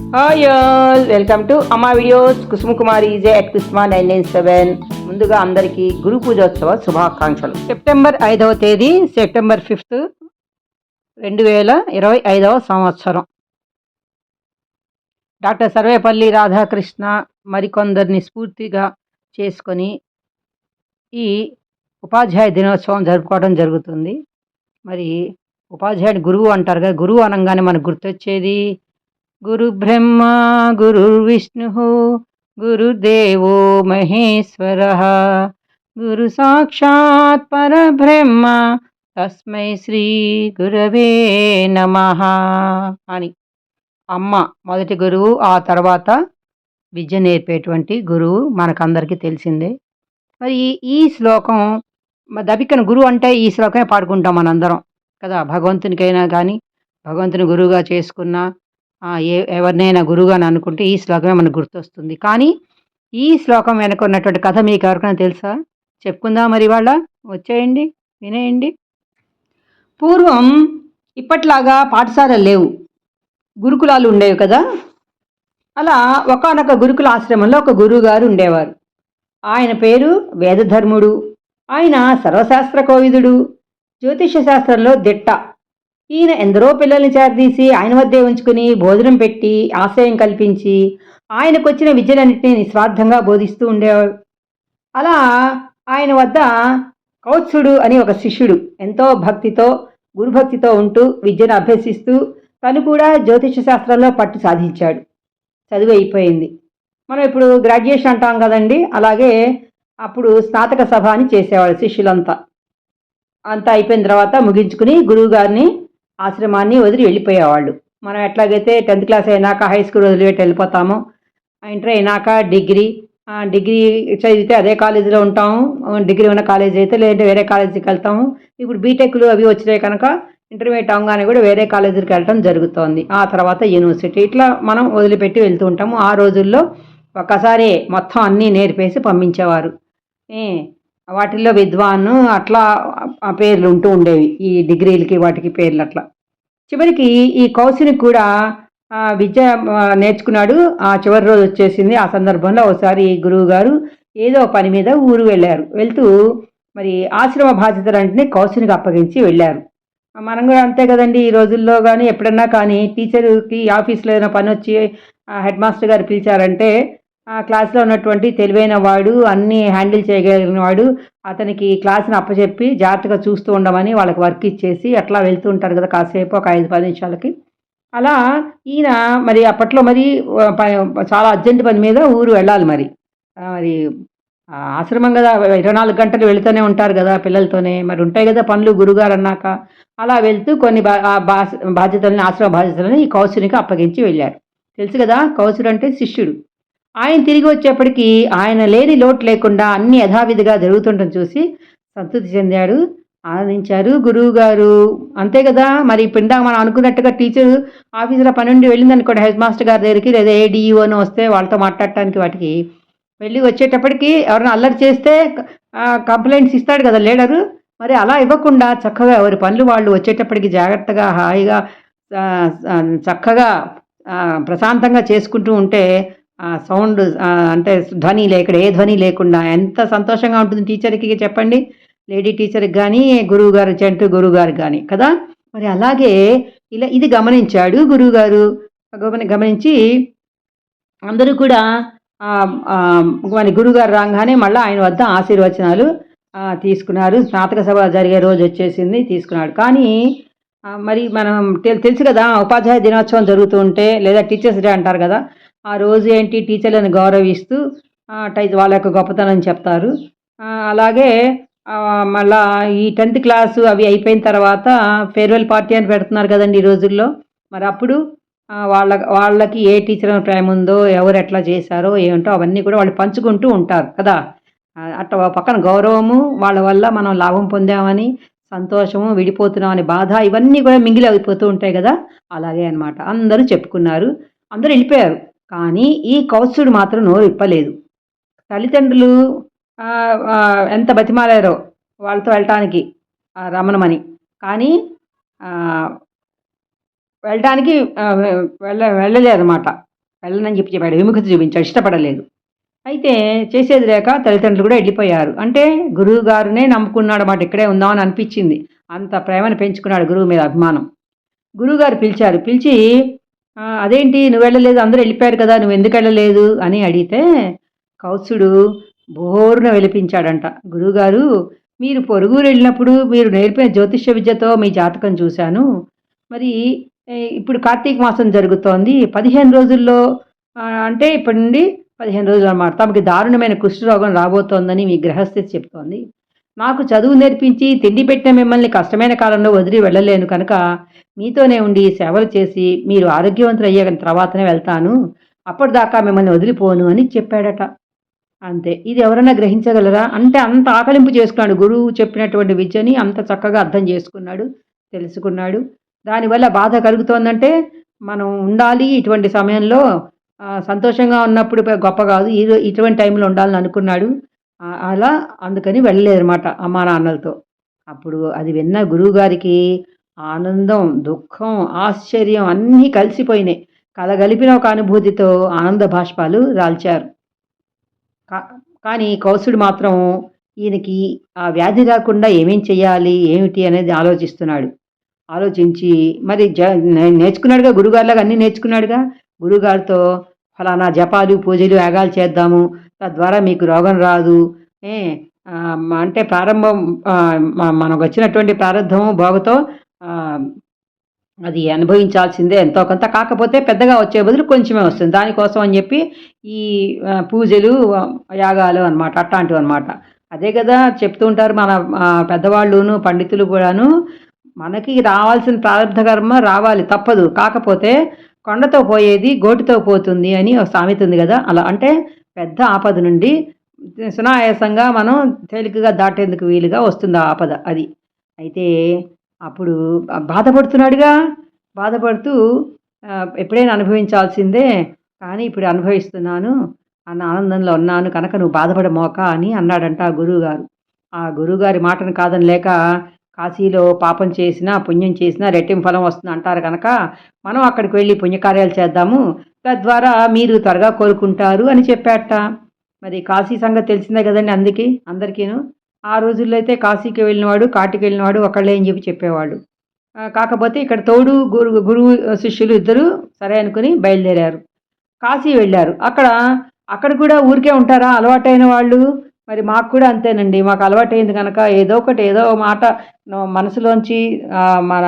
Hi all welcome to Amma videos Kusuma Kumari J at Kusma nine nine seven ముందుగా అందరికీ గురు పూజోత్సవ శుభాకాంక్షలు. September ఐదవ తేదీ సెప్టెంబర్ ఫిఫ్త్ రెండు వేల ఇరవై ఐదవ సంవత్సరం. డాక్టర్ సర్వేపల్లి రాధాకృష్ణ మరికొందరిని స్ఫూర్తిగా చేసుకొని ఈ ఉపాధ్యాయ దినోత్సవం జరుపుకోవడం జరుగుతుంది. మరి ఉపాధ్యాయుడు గురువు అంటారు కదా గురువు అనగానే మనకు గుర్తొచ్చేది గురు బ్రహ్మ గురు విష్ణు గురుదేవో మహేశ్వర గురు సాక్షాత్ పరబ్రహ్మ తస్మై శ్రీ గురవే నమ అని అమ్మ మొదటి గురువు ఆ తర్వాత విద్య నేర్పేటువంటి గురువు మనకందరికీ తెలిసిందే. మరి ఈ- శ్లోకం దబికన గురువు అంటే ఈ శ్లోకమే పాడుకుంటాం మనందరం కదా? భగవంతునికైనా కానీ భగవంతుని గురువుగా చేసుకున్న ఏ ఎవరినైనా గురువుగాని అనుకుంటే ఈ శ్లోకమే మనకు గుర్తొస్తుంది. కానీ ఈ శ్లోకం వెనక ఉన్నటువంటి కథ మీకు ఎవరికైనా తెలుసా? చెప్పుకుందా మరి వాళ్ళ వచ్చేయండి వినేయండి. పూర్వం ఇప్పట్లాగా పాఠశాలలు లేవు. గురుకులాలు ఉండేవి కదా? అలా ఒకనొక గురుకుల ఆశ్రమంలో ఒక గురువు గారు ఉండేవారు. ఆయన పేరు వేదధర్ముడు. ఆయన సర్వశాస్త్ర కోవిదుడు. జ్యోతిష శాస్త్రంలో దిట్ట. ఈయన ఎందరో పిల్లల్ని చేరదీసి ఆయన వద్దే ఉంచుకుని భోజనం పెట్టి ఆశ్రయం కల్పించి ఆయనకు వచ్చిన విద్యలన్నింటినీ నిస్వార్థంగా బోధిస్తూ ఉండేవాడు. అలా ఆయన వద్ద కౌత్సుడు అని ఒక శిష్యుడు ఎంతో భక్తితో గురుభక్తితో ఉంటూ విద్యను అభ్యసిస్తూ తను కూడా జ్యోతిష శాస్త్రంలో పట్టు సాధించాడు. చదువు అయిపోయింది. మనం ఇప్పుడు గ్రాడ్యుయేషన్ అంటాం కదండి అలాగే అప్పుడు స్నాతక సభ అని చేసేవాడు శిష్యులంతా. అంతా అయిపోయిన తర్వాత ముగించుకుని గురువు గారిని ఆశ్రమాన్ని వదిలి వెళ్ళిపోయేవాళ్ళు. మనం ఎట్లాగైతే టెన్త్ క్లాస్ అయినాక హై స్కూల్ వదిలిపెట్టి వెళ్ళిపోతామో ఇంటర్ అయినాక డిగ్రీ ఆ, డిగ్రీ చదివితే అదే కాలేజీలో ఉంటాము డిగ్రీ ఉన్న కాలేజీ అయితే లేదంటే వేరే కాలేజీకి వెళ్తాము. ఇప్పుడు బీటెక్లు అవి వచ్చినాయి కనుక ఇంటర్మీడియట్ అవగానే కూడా వేరే కాలేజీకి వెళ్ళడం జరుగుతోంది. ఆ తర్వాత యూనివర్సిటీ ఇట్లా మనం వదిలిపెట్టి వెళ్తూ ఉంటాము. ఆ రోజుల్లో ఒక్కసారి మొత్తం అన్నీ నేర్పేసి పంపించేవారు. వాటిల్లో విద్వాన్ అట్లా ఆ పేర్లు ఉంటూ ఉండేవి. ఈ డిగ్రీలకి వాటికి పేర్లు అట్లా. చివరికి ఈ కౌశిని కూడా విద్య నేర్చుకున్నాడు. ఆ చివరి రోజు వచ్చేసింది. ఆ సందర్భంలో ఒకసారి గురువు గారు ఏదో పని మీద ఊరు వెళ్ళారు. వెళ్తూ మరి ఆశ్రమ బాధ్యతలన్నింటినీ కౌశినికి అప్పగించి వెళ్ళారు. మనం కూడా అంతే కదండి ఈ రోజుల్లో కానీ ఎప్పుడన్నా కానీ టీచర్కి ఆఫీస్లో ఏదైనా పని వచ్చి హెడ్ మాస్టర్ గారు పిలిచారంటే ఆ క్లాస్లో ఉన్నటువంటి తెలివైన వాడు అన్నీ హ్యాండిల్ చేయగలిగిన వాడు అతనికి క్లాస్ని అప్పచెప్పి జాగ్రత్తగా చూస్తూ ఉండమని వాళ్ళకి వర్క్ ఇచ్చేసి అట్లా వెళ్తూ ఉంటారు కదా కాసేపు ఒక ఐదు పది నిమిషాలకి. అలా ఈయన మరి అప్పట్లో మరి చాలా అర్జెంట్ పని మీద ఊరు వెళ్ళాలి మరి. మరి ఆశ్రమం కదా ఇరవై నాలుగు గంటలు వెళుతూనే ఉంటారు కదా పిల్లలతోనే. మరి ఉంటాయి కదా పనులు గురుగారు అన్నాక. అలా వెళ్తూ కొన్ని బా ఆ బాస్ బాధ్యతలని ఆశ్రమ బాధ్యతలని ఈ కౌసునికి అప్పగించి వెళ్ళారు తెలుసు కదా కౌశుడు అంటే శిష్యుడు. ఆయన తిరిగి వచ్చేప్పటికీ ఆయన లేని లోటు లేకుండా అన్ని యథావిధిగా జరుగుతుండటం చూసి సంతృప్తి చెందాడు ఆనందించారు గురువు గారు అంతే కదా మరి ఇప్పుడు మనం అనుకున్నట్టుగా టీచర్ ఆఫీసులో పని నుండి వెళ్ళింది అనుకోండి హెడ్ మాస్టర్ గారి దగ్గరికి లేదా ఏడిఈఓని వస్తే వాళ్ళతో మాట్లాడటానికి వాటికి. వెళ్ళి వచ్చేటప్పటికి ఎవరైనా అల్లరి చేస్తే కంప్లైంట్స్ ఇస్తాడు కదా లీడరు మరి అలా ఇవ్వకుండా చక్కగా ఎవరి పనులు వాళ్ళు వచ్చేటప్పటికి జాగ్రత్తగా హాయిగా చక్కగా ప్రశాంతంగా చేసుకుంటూ ఉంటే సౌండ్ అంటే ధ్వని లేకుండా ఏ ధ్వని లేకుండా ఎంత సంతోషంగా ఉంటుంది టీచర్కి చెప్పండి. లేడీ టీచర్కి కానీ గురువు గారు చెంటు గురువు గారు కానీ కదా? మరి అలాగే ఇలా ఇది గమనించాడు గురువు గారు గమనించి అందరూ కూడా మన గురుగారు రాగానే మళ్ళీ ఆయన వద్ద ఆశీర్వచనాలు తీసుకున్నారు. స్నాతక సభ జరిగే రోజు వచ్చేసింది తీసుకున్నాడు. కానీ మరి మనం తెలుసు కదా ఉపాధ్యాయ దినోత్సవం జరుగుతూ ఉంటే లేదా టీచర్స్ డే అంటారు కదా ఆ రోజు ఏంటి టీచర్లను గౌరవిస్తూ టై వాళ్ళ యొక్క గొప్పతనం చెప్తారు. అలాగే మళ్ళా ఈ టెన్త్ క్లాసు అవి అయిపోయిన తర్వాత ఫేర్వెల్ పార్టీ అని పెడుతున్నారు కదండి ఈ రోజుల్లో. మరి అప్పుడు వాళ్ళ వాళ్ళకి ఏ టీచర్ ప్రేమ ఉందో ఎవరు ఎట్లా చేశారో ఏమిటో అవన్నీ కూడా వాళ్ళు పంచుకుంటూ ఉంటారు కదా. అట్ట అట్లా పక్కన గౌరవము వాళ్ళ వల్ల మనం లాభం పొందామని సంతోషము విడిపోతున్నామని బాధ ఇవన్నీ కూడా మింగిలి అయిపోతూ ఉంటాయి కదా. అలాగే అనమాట అందరూ చెప్పుకున్నారు. అందరూ వెళ్ళిపోయారు. కానీ ఈ కౌత్సుడు మాత్రం నోరు ఇప్పలేదు తల్లిదండ్రులు ఎంత బతిమాలారో వాళ్ళతో వెళ్ళటానికి రమణమని. కానీ వెళ్ళటానికి వెళ్ళ వెళ్ళలేదు అనమాట వెళ్ళనని చెప్పి చెప్పాడు. విముఖత చూపించాడు. ఇష్టపడలేదు. అయితే చేసేది లేక తల్లిదండ్రులు కూడా వెళ్ళిపోయారు. అంటే గురువు గారునే నమ్ముకున్నాడు మాట ఇక్కడే ఉందామని అనిపించింది. అంత ప్రేమను పెంచుకున్నాడు గురువు మీద అభిమానం. గురువుగారు పిలిచారు. పిలిచి అదేంటి నువ్వు వెళ్ళలేదు అందరూ వెళ్ళిపోయారు కదా నువ్వు ఎందుకు వెళ్ళలేదు? అని అడిగితే కౌసుడు బోరున వెలిపించాడంట. గురువుగారు మీరు పొరుగురు వెళ్ళినప్పుడు మీరు నేర్పిన జ్యోతిష్య విద్యతో మీ జాతకం చూశాను. మరి ఇప్పుడు కార్తీక మాసం జరుగుతోంది. పదిహేను రోజుల్లో అంటే ఇప్పటి నుండి పదిహేను రోజులు అన్నమాట. తమకి దారుణమైన కుష్ఠరోగం రాబోతోందని మీ గ్రహస్థితి చెప్తోంది. నాకు చదువు నేర్పించి తిండి పెట్టిన మిమ్మల్ని కష్టమైన కాలంలో వదిలి వెళ్ళలేను కనుక మీతోనే ఉండి సేవలు చేసి మీరు ఆరోగ్యవంతులు అయ్యాక తర్వాతనే వెళ్తాను. అప్పటిదాకా మిమ్మల్ని వదిలిపోను అని చెప్పాడట. అంతే. ఇది ఎవరైనా గ్రహించగలరా? అంటే అంత ఆకలింపు చేసుకున్నాడు. గురువు చెప్పినటువంటి విద్యని అంత చక్కగా అర్థం చేసుకున్నాడు తెలుసుకున్నాడు. దానివల్ల బాధ కలుగుతోందంటే మనం ఉండాలి ఇటువంటి సమయంలో. సంతోషంగా ఉన్నప్పుడు గొప్ప కాదు. ఈ ఇటువంటి టైంలో ఉండాలని అనుకున్నాడు. అలా అందుకని వెళ్ళలేదన్నమాట అమ్మా నాన్నలతో. అప్పుడు అది విన్న గురువు గారికి ఆనందం దుఃఖం ఆశ్చర్యం అన్నీ కలిసిపోయినాయి. కలగలిపిన ఒక అనుభూతితో ఆనంద భాష్పాలు రాల్చారు. కా- కానీ కౌసుడు మాత్రం ఈయనకి ఆ వ్యాధి రాకుండా ఏమేం చేయాలి ఏమిటి అనేది ఆలోచిస్తున్నాడు. ఆలోచించి మరి జ నే- నేర్చుకున్నాడుగా గురుగారులాగా అన్నీ నేర్చుకున్నాడుగా? గురుగారితో ఫలానా జపాలు పూజలు యాగాలు చేద్దాము. తద్వారా మీకు రోగం రాదు. ఏ అంటే ప్రారంభం మనకు వచ్చినటువంటి ప్రారంభం భోగతో అది అనుభవించాల్సిందే ఎంతో కొంత. కాకపోతే పెద్దగా వచ్చే బదులు కొంచెమే వస్తుంది. దానికోసం అని చెప్పి ఈ పూజలు యాగాలు అనమాట అట్లాంటివి అనమాట అదే కదా చెప్తూ ఉంటారు మన పెద్దవాళ్ళును పండితులు కూడాను మనకి రావాల్సిన ప్రారంభ కర్మ రావాలి తప్పదు. కాకపోతే కొండతో పోయేది గోటితో పోతుంది అని ఒక సామెత ఉంది కదా. అలా అంటే పెద్ద ఆపద నుండి సునాయాసంగా మనం తేలికగా దాటేందుకు వీలుగా వస్తుంది ఆ ఆపద అది. అయితే అప్పుడు బాధపడుతున్నాడుగా. బాధపడుతూ ఎప్పుడైనా అనుభవించాల్సిందే కానీ ఇప్పుడు అనుభవిస్తున్నాను అన్న ఆనందంలో ఉన్నాను కనుక నువ్వు బాధపడమోక అని అన్నాడంట ఆ గురువుగారు. ఆ గురువుగారి మాటను కాదని లేక కాశీలో పాపం చేసినా పుణ్యం చేసినా రెట్టింపు ఫలం వస్తుంది అంటారు కనుక మనం అక్కడికి వెళ్ళి పుణ్యకార్యాలు చేద్దాము తద్వారా మీరు త్వరగా కోలుకుంటారు అని చెప్పాట. మరి కాశీ సంగతి తెలిసిందే కదండి అందుకే అందరికీను? ఆ రోజుల్లో అయితే కాశీకి వెళ్ళినవాడు కాటికి వెళ్ళినవాడు ఒకళ్ళే అని చెప్పి చెప్పేవాడు కాకపోతే ఇక్కడ తోడు గురు గురువు శిష్యులు ఇద్దరు సరే అనుకుని బయలుదేరారు. కాశీ వెళ్ళారు. అక్కడ అక్కడ కూడా ఊరికే ఉంటారా? అలవాటైన వాళ్ళు? మరి మాకు కూడా అంతేనండి. మాకు అలవాటైంది కనుక ఏదో ఒకటి ఏదో ఒక మాట మనసులోంచి మన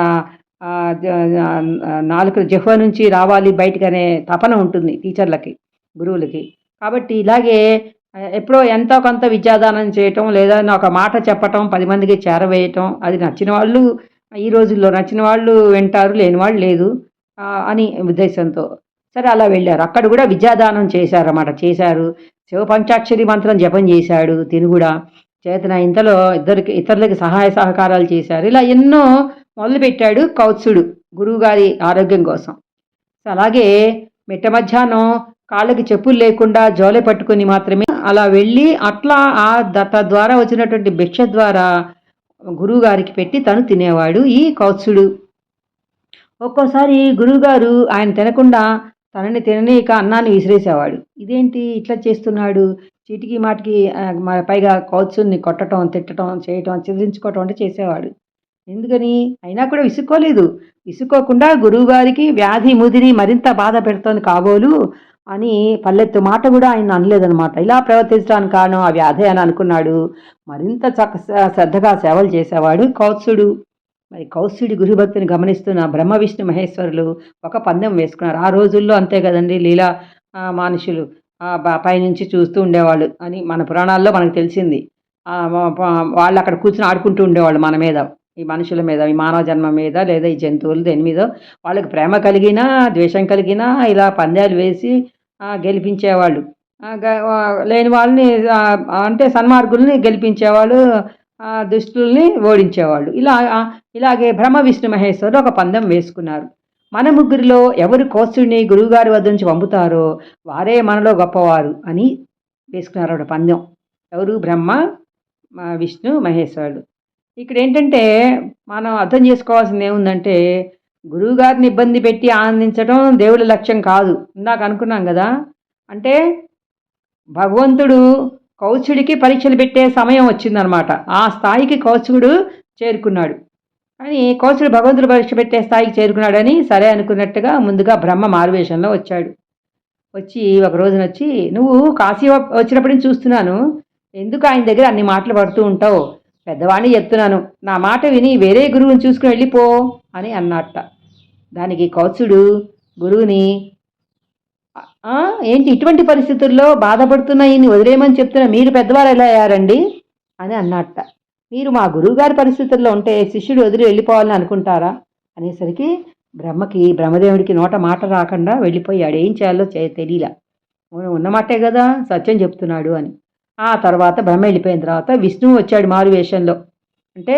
నాలుగు జిహ్వ నుంచి రావాలి బయటకు అనే తపన ఉంటుంది టీచర్లకి గురువులకి. కాబట్టి ఇలాగే ఎప్పుడో ఎంతో కొంత విద్యాదానం చేయటం లేదా ఒక మాట చెప్పటం పది మందికి చేరవేయటం అది నచ్చిన వాళ్ళు ఈ రోజుల్లో నచ్చిన వాళ్ళు వింటారు లేని వాళ్ళు లేదు అని ఉద్దేశంతో. సరే అలా వెళ్ళారు. అక్కడ కూడా విద్యాదానం చేశారన్నమాట. చేశారు. శివ పంచాక్షరి మంత్రం జపం చేశాడు తిని కూడా. చేతన ఇంతలో ఇద్దరికి ఇతరులకి సహాయ సహకారాలు చేశారు. ఇలా ఎన్నో మొదలుపెట్టాడు కౌత్సుడు గురువుగారి ఆరోగ్యం కోసం. అలాగే మిట్ట మధ్యాహ్నం కాళ్ళకి చెప్పులు లేకుండా జోలె పట్టుకుని మాత్రమే అలా వెళ్ళి అట్లా ఆ తద్వారా వచ్చినటువంటి భిక్ష ద్వారా గురువుగారికి పెట్టి తను తినేవాడు ఈ కౌత్సుడు. ఒక్కోసారి గురువుగారు ఆయన తినకుండా తనని తిననీక అన్నాన్ని విసిరేసేవాడు. ఇదేంటి ఇట్లా చేస్తున్నాడు? చీటికి మాటికి పైగా కౌత్సుని కొట్టడం తిట్టడం చేయటం చెదిరించుకోవటం అంటే చేసేవాడు. ఎందుకని? అయినా కూడా విసుక్కోలేదు. విసుక్కోకుండా గురువుగారికి వ్యాధి ముదిరి మరింత బాధ పెడుతోంది కాబోలు. అని పల్లెత్తు మాట కూడా ఆయన అనలేదనమాట ఇలా ప్రవర్తించడానికి కారణం ఆ వ్యాధే అని అనుకున్నాడు. మరింత చక్క శ్రద్ధగా సేవలు చేసేవాడు కౌత్సుడు మరి కౌత్సుడి గురుభక్తిని గమనిస్తున్న బ్రహ్మ విష్ణు మహేశ్వరులు ఒక పందెం వేసుకున్నారు. ఆ రోజుల్లో అంతే కదండి లీలా మనుషులు పైనుంచి చూస్తూ ఉండేవాళ్ళు అని మన పురాణాల్లో మనకు తెలిసింది. వాళ్ళు అక్కడ కూర్చుని ఆడుకుంటూ ఉండేవాళ్ళు మన మీద. ఈ మనుషుల మీద ఈ మానవ జన్మ మీద లేదా ఈ జంతువులు దేని మీద వాళ్ళకి ప్రేమ కలిగినా ద్వేషం కలిగినా ఇలా పందాలు వేసి గెలిపించేవాళ్ళు. లేని వాళ్ళని అంటే సన్మార్గుల్ని గెలిపించేవాళ్ళు దుష్టుల్ని ఓడించేవాళ్ళు. ఇలా ఇలాగే బ్రహ్మ విష్ణు మహేశ్వరుడు ఒక పందెం వేసుకున్నారు. మన ముగ్గురిలో ఎవరు కోస్తుడిని గురువుగారి వద్ద నుంచి పంపుతారో వారే మనలో గొప్పవారు అని వేసుకున్నారు ఒక పందెం. ఎవరు? బ్రహ్మ విష్ణు మహేశ్వరుడు. ఇక్కడ ఏంటంటే మనం అర్థం చేసుకోవాల్సింది ఏముందంటే గురువు గారిని ఇబ్బంది పెట్టి ఆనందించడం దేవుడి లక్ష్యం కాదు. ఇందాక అనుకున్నాం కదా? అంటే భగవంతుడు కౌశుడికి పరీక్షలు పెట్టే సమయం వచ్చిందనమాట. ఆ స్థాయికి కౌశుడు చేరుకున్నాడు. కానీ కౌశుడు భగవంతుడు పరీక్ష పెట్టే స్థాయికి చేరుకున్నాడని సరే అనుకున్నట్టుగా ముందుగా బ్రహ్మ మారువేషంలో వచ్చాడు. వచ్చి ఒక రోజున వచ్చి నువ్వు కాశీ వచ్చినప్పటి నుంచి చూస్తున్నాను. ఎందుకు ఆయన దగ్గర అన్ని మాటలు పడుతూ ఉంటావు? పెద్దవాణ్ణి చెప్తున్నాను నా మాట విని వేరే గురువుని చూసుకుని వెళ్ళిపో అని అన్నట్ట. దానికి కౌత్సుడు గురువుని ఏంటి ఇటువంటి పరిస్థితుల్లో బాధపడుతున్న ఈయన్ని వదిలేయమని చెప్తున్నా మీరు పెద్దవారు ఎలా అయ్యారండి? అని అన్నట్ట. మీరు మా గురువుగారి పరిస్థితుల్లో ఉంటే శిష్యుడు వదిలి వెళ్ళిపోవాలని అనుకుంటారా? అనేసరికి బ్రహ్మకి బ్రహ్మదేవుడికి నోట మాట రాకుండా వెళ్ళిపోయాడు. ఏం చేయాలో చే తెలియలా. ఉన్నమాటే కదా సత్యం చెప్తున్నాడు అని. ఆ తర్వాత బ్రహ్మ వెళ్ళిపోయిన తర్వాత విష్ణువు వచ్చాడు మారు వేషంలో అంటే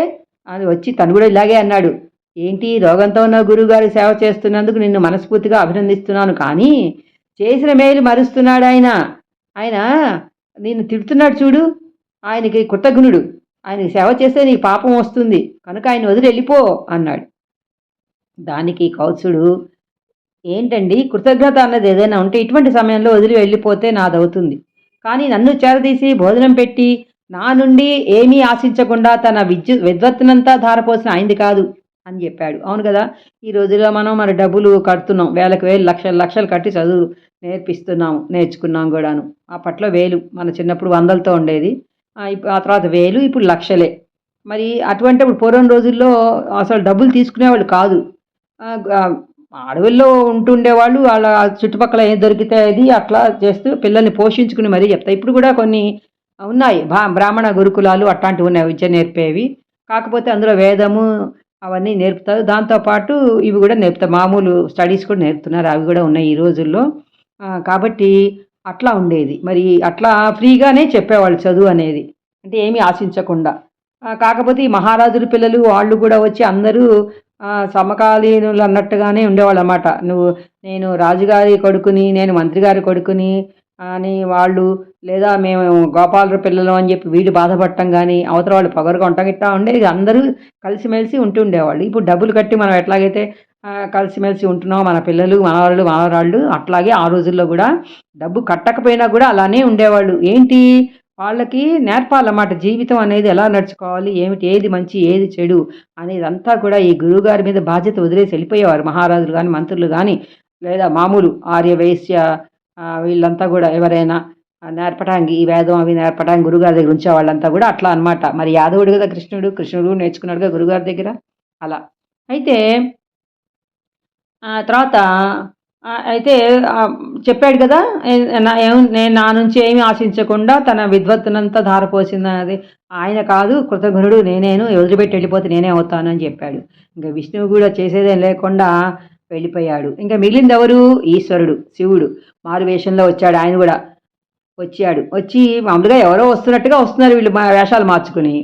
అది వచ్చి తను కూడా ఇలాగే అన్నాడు. ఏంటి రోగంతో ఉన్న గురువుగారు సేవ చేస్తున్నందుకు నిన్ను మనస్ఫూర్తిగా అభినందిస్తున్నాను కానీ చేసిన మేలు మరుస్తున్నాడు ఆయన. ఆయన నిన్ను తిడుతున్నాడు చూడు. ఆయనకి కృతజ్ఞుడు. ఆయనకి సేవ చేస్తే నీ పాపం వస్తుంది. కనుక ఆయన వదిలి వెళ్ళిపో అన్నాడు. దానికి కౌత్సుడు ఏంటండి కృతజ్ఞత అన్నది ఏదైనా ఉంటే ఇటువంటి సమయంలో వదిలి వెళ్ళిపోతే నాదవుతుంది. కానీ నన్ను చేరదీసి భోజనం పెట్టి నా నుండి ఏమీ ఆశించకుండా తన విద్యు విద్వత్తునంతా ధారపోసిన అయింది కాదు అని చెప్పాడు. అవును కదా? ఈ రోజుల్లో మనం మన డబ్బులు కడుతున్నాం. వేలకు వేలు లక్షలు లక్షలు కట్టి చదువు నేర్పిస్తున్నాము నేర్చుకున్నాం కూడాను. అప్పట్లో వేలు. మన చిన్నప్పుడు వందలతో ఉండేది. ఆ, తర్వాత వేలు ఇప్పుడు లక్షలే. మరి అటువంటి పూర్వం రోజుల్లో అసలు డబ్బులు తీసుకునేవాళ్ళు కాదు. అడవుల్లో ఉంటుండేవాళ్ళు వాళ్ళ చుట్టుపక్కల ఏం దొరికితే అది అట్లా చేస్తూ పిల్లల్ని పోషించుకుని మరీ చెప్తాయి ఇప్పుడు కూడా కొన్ని ఉన్నాయి. బ్రాహ్మణ గురుకులాలు అట్లాంటివి ఉన్నాయి. విద్య నేర్పేవి. కాకపోతే అందులో వేదము అవన్నీ నేర్పుతారు. దాంతోపాటు ఇవి కూడా నేర్పుతారు. మామూలు స్టడీస్ కూడా నేర్పుతున్నారు. అవి కూడా ఉన్నాయి ఈ రోజుల్లో. కాబట్టి అట్లా ఉండేది. మరి అట్లా ఫ్రీగానే చెప్పేవాళ్ళు చదువు అనేది. అంటే ఏమీ ఆశించకుండా. కాకపోతే ఈ మహారాజుల పిల్లలు వాళ్ళు కూడా వచ్చి అందరూ సమకాలీనులు అన్నట్టుగానే ఉండేవాళ్ళు అన్నమాట నువ్వు నేను రాజుగారి కొడుకుని నేను మంత్రి గారి కొడుకుని అని వాళ్ళు లేదా మేము గోపాలరు పిల్లలు అని చెప్పి వీళ్ళు బాధపడటం కానీ అవతల వాళ్ళు పొగరుగా ఉంటాం ఇట్లా ఉండేది. అందరూ కలిసిమెలిసి ఉంటుండేవాళ్ళు ఇప్పుడు డబ్బులు కట్టి మనం ఎట్లాగైతే కలిసిమెలిసి ఉంటున్నాం మన పిల్లలు మనవాళ్ళు మనవరాళ్ళు అట్లాగే ఆ రోజుల్లో కూడా డబ్బు కట్టకపోయినా కూడా అలానే ఉండేవాళ్ళు. ఏంటి? వాళ్ళకి నేర్పాలన్నమాట జీవితం అనేది ఎలా నడుచుకోవాలి? ఏమిటి? ఏది మంచి? ఏది చెడు? అనేది అంతా కూడా ఈ గురువుగారి మీద బాధ్యత వదిలేసి వెళ్ళిపోయేవారు మహారాజులు కానీ మంత్రులు కానీ లేదా మామూలు ఆర్య వైశ్య వీళ్ళంతా కూడా ఎవరైనా నేర్పడానికి ఈ వేదం అవి నేర్పడానికి గురుగారి దగ్గర ఉంచే వాళ్ళంతా కూడా అట్లా అనమాట మరి యాదవుడు కదా కృష్ణుడు? కృష్ణుడు నేర్చుకున్నాడుగా గురుగారి దగ్గర? అలా. అయితే తర్వాత అయితే చెప్పాడు కదా నా- నేను నా నుంచి ఏమీ ఆశించకుండా తన విద్వత్తునంతా ధారపోసింది ఆయన కాదు కృతజ్ఞుడు నేనేను వదిలిపెట్టి వెళ్ళిపోతే నేనే అవుతాను అని చెప్పాడు. ఇంకా విష్ణువు కూడా చేసేదేం లేకుండా వెళ్ళిపోయాడు. ఇంకా మిగిలింది ఎవరు? ఈశ్వరుడు శివుడు. మారు వేషంలో వచ్చాడు ఆయన కూడా వచ్చాడు. వచ్చి మామూలుగా ఎవరో వస్తున్నట్టుగా వస్తున్నారు వీళ్ళు వేషాలు మార్చుకుని.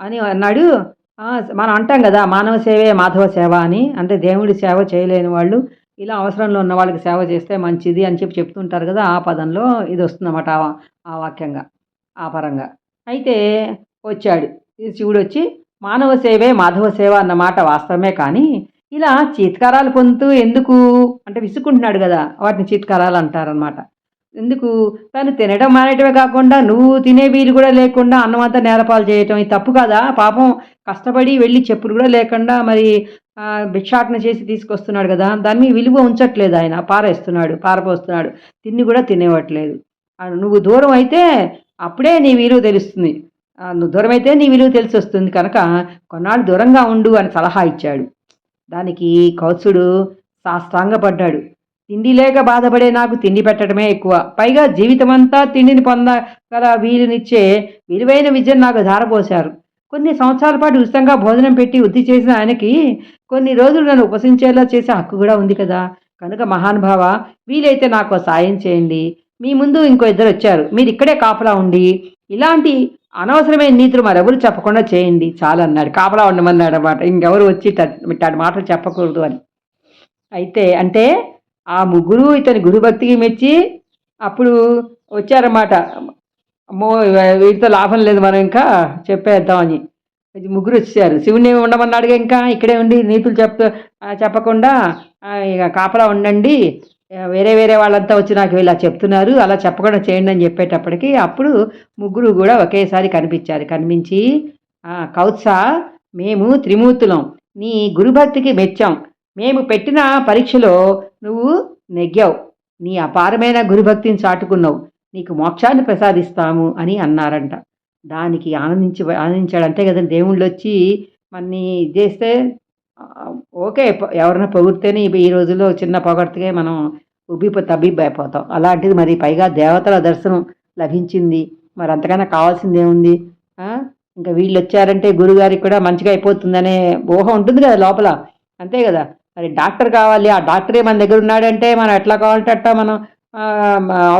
అని అన్నాడు మనం అంటాం కదా మానవ సేవే మాధవ సేవ అని. అంటే దేవుడి సేవ చేయలేని వాళ్ళు ఇలా అవసరంలో ఉన్న వాళ్ళకి సేవ చేస్తే మంచిది అని చెప్పి చెప్తుంటారు కదా ఆ పదంలో ఇది వస్తుందన్నమాట ఆ వాక్యంగా ఆ పరంగా. అయితే వచ్చాడు. శివుడు వచ్చి మానవ సేవే మాధవ సేవ అన్నమాట వాస్తవమే కానీ ఇలా చీత్కారాలు పొందుతూ ఎందుకు? అంటే విసుకుంటున్నాడు కదా వాటిని చీత్కారాలు అంటారనమాట ఎందుకు? తను తినడం మానేటమే కాకుండా నువ్వు తినే వీలు కూడా లేకుండా అన్నం అంతా నేరపాలు చేయటం ఇది తప్పు కదా? పాపం కష్టపడి వెళ్ళి చెప్పులు కూడా లేకుండా మరి భిక్షాటన చేసి తీసుకొస్తున్నాడు కదా దాన్ని విలువ ఉంచట్లేదు ఆయన పారేస్తున్నాడు పారపోస్తున్నాడు తిని కూడా తినేవట్లేదు నువ్వు దూరం అయితే అప్పుడే నీ విలువ తెలుస్తుంది. నువ్వు దూరం అయితే నీ విలువ తెలిసి వస్తుంది కనుక కొన్నాళ్ళు దూరంగా ఉండు అని సలహా ఇచ్చాడు. దానికి కౌత్సుడు సాష్టాంగపడ్డాడు. తిండి లేక బాధపడే నాకు తిండి పెట్టడమే ఎక్కువ. పైగా జీవితమంతా తిండిని పొందగల వీలునిచ్చే విలువైన విద్యను నాకు ధారపోశారు. కొన్ని సంవత్సరాల పాటు ఉచితంగా భోజనం పెట్టి వృద్ధి చేసిన ఆయనకి కొన్ని రోజులు నన్ను ఉపసించేలా చేసే హక్కు కూడా ఉంది కదా. కనుక మహానుభావ వీలైతే నాకు సాయం చేయండి. మీ ముందు ఇంకో ఇద్దరు వచ్చారు. మీరు ఇక్కడే కాపలా ఉండి ఇలాంటి అనవసరమైన నీతులు మరెవరు చెప్పకుండా చేయండి. చాలా అన్నాడు. కాపలా ఉండమన్నాడు అనమాట ఇంకెవరు వచ్చి ఇట్ట- ఇట్లాంటి మాటలు చెప్పకూడదు అని. అయితే అంటే ఆ ముగ్గురు ఇతని గురుభక్తికి మెచ్చి అప్పుడు వచ్చారన్నమాట. అమ్మో వీటితో లాభం లేదు మనం ఇంకా చెప్పేద్దామని. ఇది ముగ్గురు వచ్చారు. శివుని ఉండమన్నాడుగా ఇంకా ఇక్కడే ఉండి నీతులు చెప్తూ చెప్పకుండా ఇక కాపలా ఉండండి. వేరే వేరే వాళ్ళంతా వచ్చి నాకు ఇలా చెప్తున్నారు అలా చెప్పకుండా చేయండి అని చెప్పేటప్పటికి అప్పుడు ముగ్గురు కూడా ఒకేసారి కనిపించారు. కనిపించి కౌత్స మేము త్రిమూర్తులం నీ గురుభక్తికి మెచ్చాం. మేము పెట్టిన పరీక్షలో నువ్వు నెగ్గావు. నీ అపారమైన గురుభక్తిని చాటుకున్నావు. నీకు మోక్షాన్ని ప్రసాదిస్తాము అని అన్నారంట. దానికి ఆనందించి ఆనందించాడు. అంతే కదండి. దేవుళ్ళు వచ్చి మన్ని ఇది చేస్తే ఓకే ఎవరైనా పొగిడితేనే ఈ- ఈ రోజుల్లో చిన్న పొగడితే మనం ఉబ్బిపో తబ్బిబ్బైపోతాం. అలాంటిది మరి పైగా దేవతల దర్శనం లభించింది. మరి అంతకన్నా కావాల్సింది ఏముంది? ఇంకా వీళ్ళు వచ్చారంటే గురుగారికి కూడా మంచిగా అయిపోతుందనే ఊహ ఉంటుంది కదా లోపల. అంతే కదా. మరి డాక్టర్ కావాలి. ఆ డాక్టరే మన దగ్గర ఉన్నాడంటే మనం ఎట్లా కావాలంటే అట్టా మనం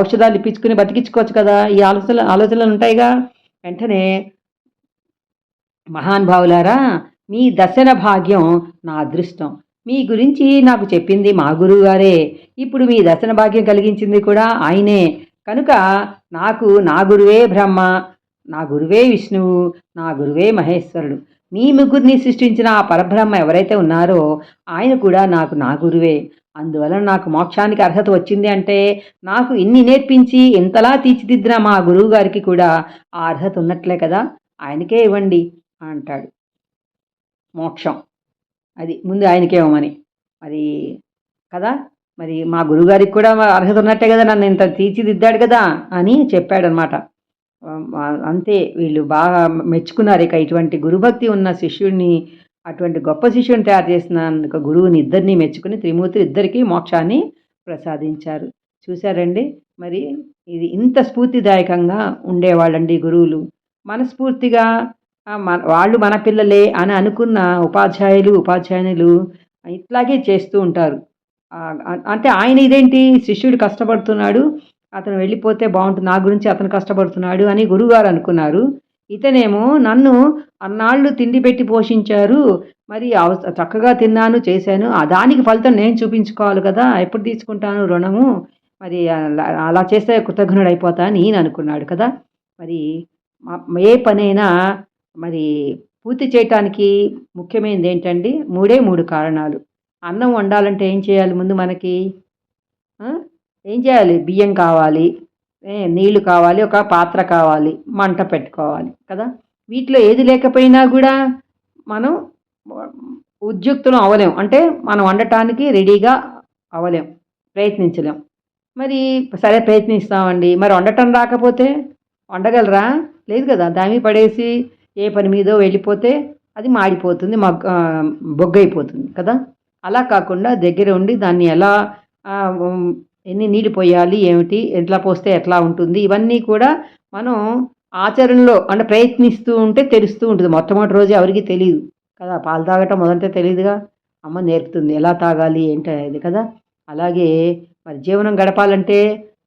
ఔషధాలు ఇప్పించుకుని బతికించుకోవచ్చు కదా. ఈ ఆలోచన ఆలోచనలు ఉంటాయిగా. వెంటనే మహానుభావులారా మీ దర్శన భాగ్యం నా అదృష్టం. మీ గురించి నాకు చెప్పింది మా గురువు గారే ఇప్పుడు మీ దర్శన భాగ్యం కలిగించింది కూడా ఆయనే. కనుక నాకు నా గురువే బ్రహ్మ నా గురువే విష్ణువు నా గురువే మహేశ్వరుడు. మీ ముగ్గురిని సృష్టించిన ఆ పరబ్రహ్మ ఎవరైతే ఉన్నారో ఆయన కూడా నాకు నా గురువే. అందువలన నాకు మోక్షానికి అర్హత వచ్చింది అంటే నాకు ఇన్ని నేర్పించి ఇంతలా తీర్చిదిద్దిన మా గురువు గారికి కూడా ఆ అర్హత ఉన్నట్లే కదా ఆయనకే ఇవ్వండి అంటాడు. మోక్షం. అది ముందు ఆయనకే ఇవ్వమని. మరి కదా మరి మా గురువుగారికి కూడా అర్హత ఉన్నట్టే కదా నన్ను ఇంత తీర్చిదిద్దాడు కదా అని చెప్పాడనమాట. అంతే వీళ్ళు బాగా మెచ్చుకున్నారు ఇక ఇటువంటి గురుభక్తి ఉన్న శిష్యుడిని అటువంటి గొప్ప శిష్యుని తయారు చేసినందుకు గురువుని ఇద్దరిని మెచ్చుకుని త్రిమూర్తులు ఇద్దరికీ మోక్షాన్ని ప్రసాదించారు. చూశారండి? మరి ఇది ఇంత స్ఫూర్తిదాయకంగా ఉండేవాళ్ళండి గురువులు. మనస్ఫూర్తిగా మన వాళ్ళు మన పిల్లలే అని అనుకున్న ఉపాధ్యాయులు ఉపాధ్యాయునులు ఇట్లాగే చేస్తూ ఉంటారు. అంటే ఆయన ఇదేంటి? శిష్యుడు కష్టపడుతున్నాడు అతను వెళ్ళిపోతే బాగుంటుంది నా గురించి అతను కష్టపడుతున్నాడు అని గురువుగారు అనుకున్నారు. ఇతనేమో నన్ను అన్నాళ్ళు తిండి పెట్టి పోషించారు. మరి చక్కగా తిన్నాను చేశాను. ఆ దానికి ఫలితం నేను చూపించుకోవాలి కదా ఎప్పుడు తీసుకుంటాను రుణము? మరి అలా అలా చేస్తే కృతజ్ఞుడు అయిపోతా అని ఈయన అనుకున్నాడు కదా. మరి ఏ పనైనా మరి పూర్తి చేయటానికి ముఖ్యమైనది ఏంటండి? మూడే మూడు కారణాలు. అన్నం వండాలంటే ఏం చేయాలి ముందు మనకి? ఏం చేయాలి? బియ్యం కావాలి. నీళ్ళు కావాలి ఒక పాత్ర కావాలి మంట పెట్టుకోవాలి కదా? వీటిలో ఏది లేకపోయినా కూడా మనం ఉద్యుక్తులం అవ్వలేం. అంటే మనం వండటానికి రెడీగా అవ్వలేం ప్రయత్నించలేం. మరి సరే ప్రయత్నిస్తామండి. మరి వండటం రాకపోతే వండగలరా? లేదు కదా? దామి పడేసి ఏ పని మీదో వెళ్ళిపోతే అది మాడిపోతుంది మా బొగ్గైపోతుంది కదా? అలా కాకుండా దగ్గర ఉండి దాన్ని ఎలా ఎన్ని నీళ్ళు పోయాలి ఏమిటి ఎట్లా పోస్తే ఎట్లా ఉంటుంది ఇవన్నీ కూడా మనం ఆచరణలో అంటే ప్రయత్నిస్తూ ఉంటే తెలుస్తూ ఉంటుంది. మొట్టమొదటి రోజు ఎవరికి తెలియదు కదా. పాలు తాగటం మొదట తెలియదుగా అమ్మ నేర్పుతుంది ఎలా తాగాలి ఏంటి అనేది కదా. అలాగే మరి జీవనం గడపాలంటే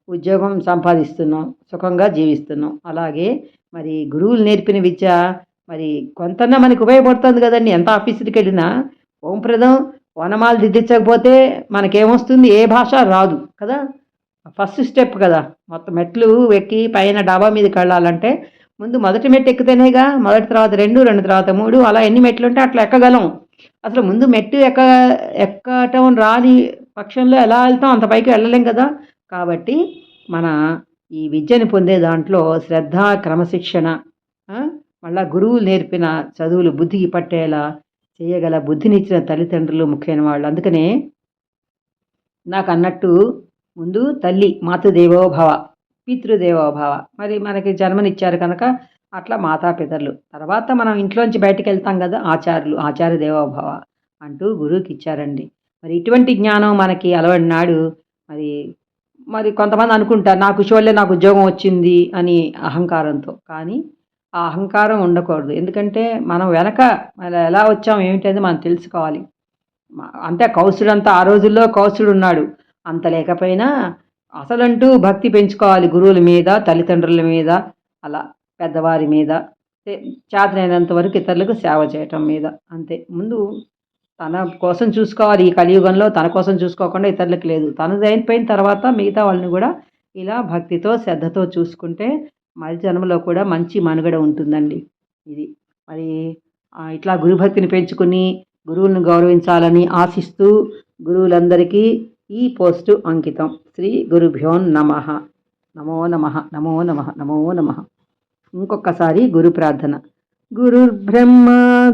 ఉద్యోగం సంపాదిస్తున్నాం సుఖంగా జీవిస్తున్నాం. అలాగే మరి గురువులు నేర్పిన విద్య మరి కొంతన్నా మనకు ఉపయోగపడుతుంది కదండి. ఎంత ఆఫీసుకి వెళ్ళినా ఓంప్రదం వనమాలు దిద్దించకపోతే మనకేమొస్తుంది? ఏ భాష రాదు కదా? ఫస్ట్ స్టెప్ కదా. మొత్తం మెట్లు ఎక్కి పైన డాబా మీదకి వెళ్ళాలంటే ముందు మొదటి మెట్టు ఎక్కితేనేగా మొదటి తర్వాత రెండు రెండు తర్వాత మూడు అలా ఎన్ని మెట్లు ఉంటే అట్లా ఎక్కగలం. అసలు ముందు మెట్టు ఎక్క ఎక్కటం రాని పక్షంలో ఎలా వెళ్తాం? అంత పైకి వెళ్ళలేం కదా. కాబట్టి మన ఈ విద్యను పొందే దాంట్లో శ్రద్ధ క్రమశిక్షణ మళ్ళీ మళ్ళా గురువులు నేర్పిన చదువులు బుద్ధికి పట్టేలా చేయగల బుద్ధినిచ్చిన తల్లిదండ్రులు ముఖ్యమైన వాళ్ళు. అందుకనే నాకు అన్నట్టు ముందు తల్లి మాతృదేవోభవ పితృదేవోభవ. మరి మనకి జన్మనిచ్చారు కనుక అట్లా మాతాపితరులు తర్వాత మనం ఇంట్లోంచి బయటకు వెళ్తాం కదా ఆచార్యులు ఆచార్య దేవోభవ అంటూ గురువుకి ఇచ్చారండి. మరి ఇటువంటి జ్ఞానం మనకి అలవడినాడు మరి మరి కొంతమంది అనుకుంటారు నాకు చూడలే నాకు ఉద్యోగం వచ్చింది అని అహంకారంతో. కానీ ఆ అహంకారం ఉండకూడదు. ఎందుకంటే మనం వెనక మన ఎలా వచ్చాం ఏమిటనేది మనం తెలుసుకోవాలి. అంటే అంటే కౌసుడంతా ఆ రోజుల్లో కౌసుడు ఉన్నాడు అంత లేకపోయినా అసలంటూ భక్తి పెంచుకోవాలి గురువుల మీద తల్లిదండ్రుల మీద అలా పెద్దవారి మీద చేతనైనంత వరకు ఇతరులకు సేవ చేయటం మీద అంతే. ముందు తన కోసం చూసుకోవాలి. ఈ కలియుగంలో తన కోసం చూసుకోకుండా ఇతరులకు లేదు. తనది అయిపోయిన తర్వాత మిగతా వాళ్ళని కూడా ఇలా భక్తితో శ్రద్ధతో చూసుకుంటే మరి జన్మలో కూడా మంచి మనుగడ ఉంటుందండి ఇది. మరి ఇట్లా గురుభక్తిని పెంచుకుని గురువులను గౌరవించాలని ఆశిస్తూ గురువులందరికీ ఈ పోస్టు అంకితం. శ్రీ గురుభ్యో నమ. నమో నమ. నమో నమ. నమో నమ. ఇంకొకసారి గురు ప్రార్థన. గురుర్బ్రహ్మ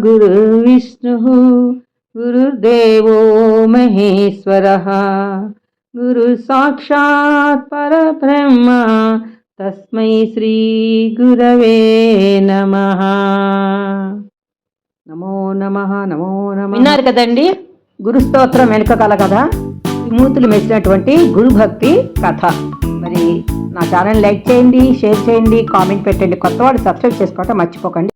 గురుర్విష్ణు గురుర్దేవో మహేశ్వర గురు సాక్షాత్ పరబ్రహ్మ తస్మై శ్రీ గురవే నమ. నమో నమ నమో నమ. విన్నారు కదండి? గురు స్తోత్రం వెనుక కల కథ. మూర్తులు మెచ్చినటువంటి గురుభక్తి కథ. మరి నా ఛానల్ లైక్ చేయండి షేర్ చేయండి కామెంట్ పెట్టండి. కొత్త వాడు సబ్స్క్రైబ్ చేసుకోవటం మర్చిపోకండి.